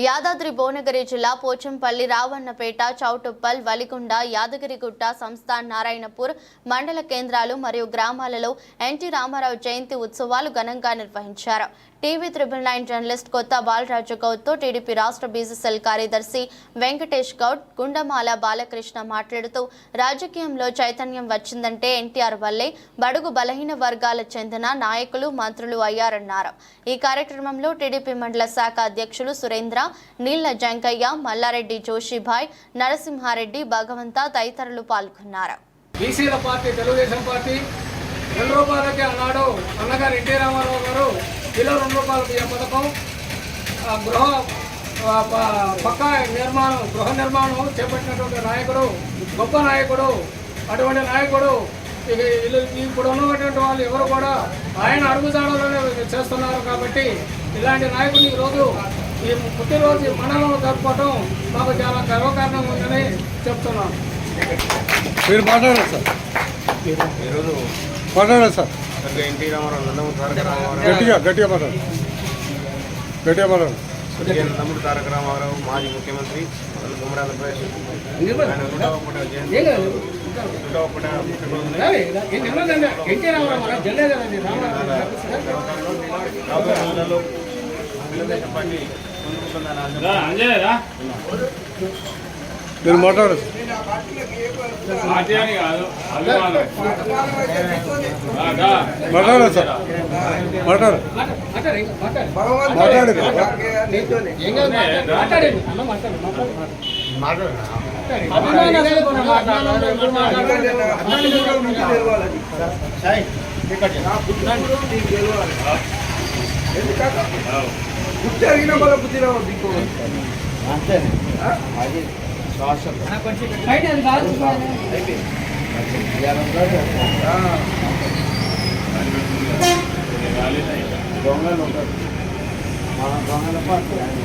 యాదాద్రి భువనగిరి జిల్లా పోచంపల్లి రావన్నపేట చౌటుప్పల్ వలికొండ యాదగిరిగుట్ట సంస్థాన్ నారాయణపూర్ మండల కేంద్రాలు మరియు గ్రామాలలో ఎన్టీ రామారావు జయంతి ఉత్సవాలు ఘనంగా నిర్వహించారు. టీవీ త్రిబుల్ నైన్ జర్నలిస్ట్ కొత్త బాలరాజు గౌడ్తో టీడీపీ రాష్ట్ర బీసీసీఎల్ కార్యదర్శి వెంకటేష్ గౌడ్ గుండమాల బాలకృష్ణ మాట్లాడుతూ రాజకీయంలో చైతన్యం వచ్చిందంటే ఎన్టీఆర్ వల్లే బడుగు బలహీన వర్గాల చెందిన నాయకులు మంత్రులు అయ్యారన్నారు. ఈ కార్యక్రమంలో టీడీపీ మండల శాఖ అధ్యక్షులు సురేంద్ర నీళ్ళ జంకయ్య మల్లారెడ్డి జోషిభాయ్ నరసింహారెడ్డి భగవంత తదితరులు పాల్గొన్నారు. బీసీల పార్టీ తెలుగుదేశం పార్టీ రెండు రూపాయలకి అన్నాడు అన్నగారు ఎన్టీ రామారావు గారు కిలో రెండు రూపాయల బియ్యం పథకం గృహ పక్కా నిర్మాణం గృహ నిర్మాణం చేపట్టినటువంటి నాయకుడు గొప్ప నాయకుడు అటువంటి నాయకుడు ఇక వీళ్ళు ఇప్పుడు ఉన్నటువంటి వాళ్ళు ఎవరు కూడా ఆయన అడుగుజాడలోనే చేస్తున్నారు కాబట్టి ఇలాంటి నాయకుడు ఈరోజు ఈ పుట్టినరోజు మండలంలో జరుపుకోవటం మాకు చాలా గర్వకారణంగా ఉందని చెప్తున్నాను మీరు మాట్లాడారు సార్. ఈరోజు మాట్లాడారు సార్. ఎన్టీ రామారావు నందమూరి తారక రామారావు గట్టిగా గట్టిగా మాట్లాడు గట్టిగా మాట్లాడు స్వర్గీయ నందమూరి తారక రామారావు మాజీ ముఖ్యమంత్రి ఉమ్మడి ఆంధ్రప్రదేశ్ తెలుగుదేశం పార్టీ మీరు మాట్లాడారు. మాట్లాడారు సార్. మాట్లాడు మాట్లాడు, మాట్లాడు, ఇంకా మాట్లాడు. మాట్లాడు ఏం కాదు, మాట్లాడు. మాట్లాడండి. అన్న మాట్లాడు, మాట్లాడు, మాట్లాడు. అభిమానులు కూడా మాట్లాడాలి,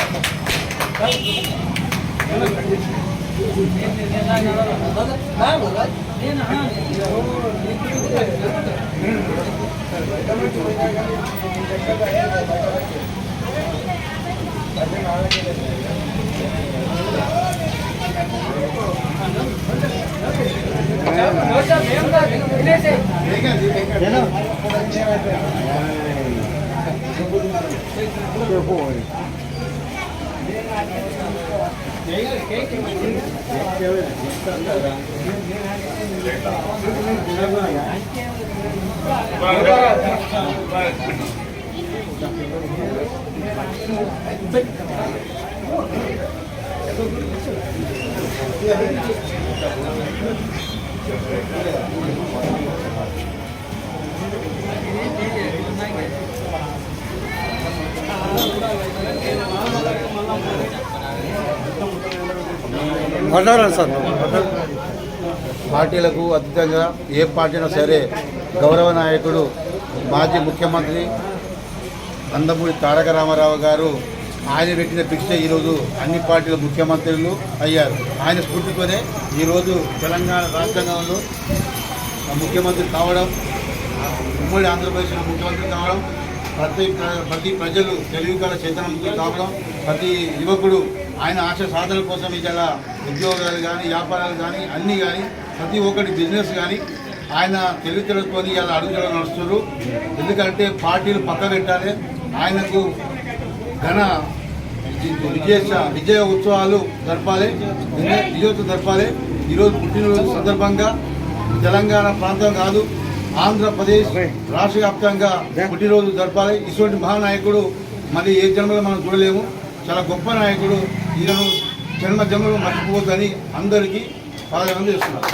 Hello. అది కాదు. పార్టీలకు అతీతంగా ఏ పార్టీ అయినా సరే గౌరవ నాయకుడు మాజీ ముఖ్యమంత్రి నందమూరి తారక రామారావు గారు ఆయన పెట్టిన పిక్చర్ ఈరోజు అన్ని పార్టీల ముఖ్యమంత్రులు అయ్యారు. ఆయన స్ఫూర్తితోనే ఈరోజు తెలంగాణ రాష్ట్రంగంలో ముఖ్యమంత్రి కావడం ఉమ్మడి ఆంధ్రప్రదేశ్లో ముఖ్యమంత్రి కావడం ప్రతి ప్ర- ప్రతి ప్రజలు తెలుగు కళ చైతన్యం కావడం ప్రతి యువకుడు ఆయన ఆశ సాధన కోసం ఇలా ఉద్యోగాలు కానీ వ్యాపారాలు కానీ అన్నీ కానీ ప్రతి ఒక్కటి బిజినెస్ కానీ ఆయన తెలివితేలతో ఇలా అడుగుదల నడుస్తున్నారు. ఎందుకంటే పార్టీలు పక్క పెట్టాలి. ఆయనకు ఘన విజయ విజయ ఉత్సవాలు జరపాలి. విజయ- విజయోత్సవం జరపాలి. ఈరోజు పుట్టినరోజు సందర్భంగా తెలంగాణ ప్రాంతం కాదు ఆంధ్రప్రదేశ్ రాష్ట్ర వ్యాప్తంగా పుట్టినరోజు జరపాలి. ఇటువంటి మహానాయకుడు మరి ఏ జన్మలో మనం చూడలేము. చాలా గొప్ప నాయకుడు. ఈయన జన్మ జన్మలో మర్చిపోవద్దని అందరికీ పాదయాత్ర చేస్తున్నారు